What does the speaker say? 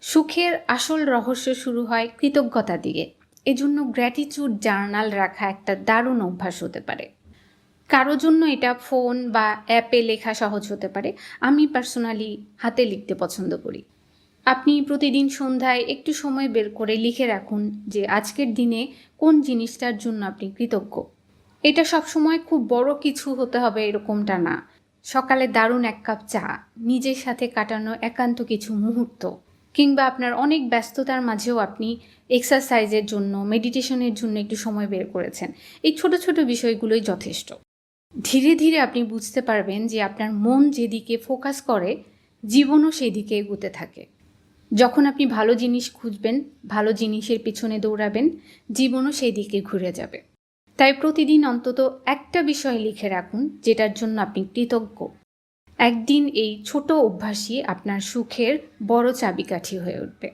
সুখের আসল রহস্য শুরু হয় কৃতজ্ঞতা দিয়ে। এজন্য গ্র্যাটিচিউড জার্নাল রাখা একটা দারুণ অভ্যাস হতে পারে। কারও জন্য এটা ফোন বা অ্যাপে লেখা সহজ হতে পারে। আমি পার্সোনালি হাতে লিখতে পছন্দ করি। আপনি প্রতিদিন সন্ধ্যায় একটু সময় বের করে লিখে রাখুন যে আজকের দিনে কোন জিনিসটার জন্য আপনি কৃতজ্ঞ। এটা সবসময় খুব বড় কিছু হতে হবে এরকমটা না। সকালে দারুণ এক কাপ চা, নিজের সাথে কাটানো একান্ত কিছু মুহূর্ত। কিংবা আপনার অনেক ব্যস্ততার মাঝেও আপনি এক্সারসাইজের জন্য মেডিটেশনের জন্য একটু সময় বের করেছেন। এই ছোট ছোট বিষয়গুলোই যথেষ্ট। ধীরে ধীরে আপনি বুঝতে পারবেন যে আপনার মন যেদিকে ফোকাস করে, জীবনও সেই দিকে এগোতে থাকে। যখন আপনি ভালো জিনিস খুঁজবেন, ভালো জিনিসের পিছনে দৌড়াবেন, জীবনও সেই দিকে ঘুরে যাবে। তাই প্রতিদিন অন্তত একটা বিষয় লিখে রাখুন, যেটার জন্য আপনি কৃতজ্ঞ। একদিন এই ছোট অভ্যাসই আপনার সুখের বড় চাবিকাঠি হয়ে উঠবে।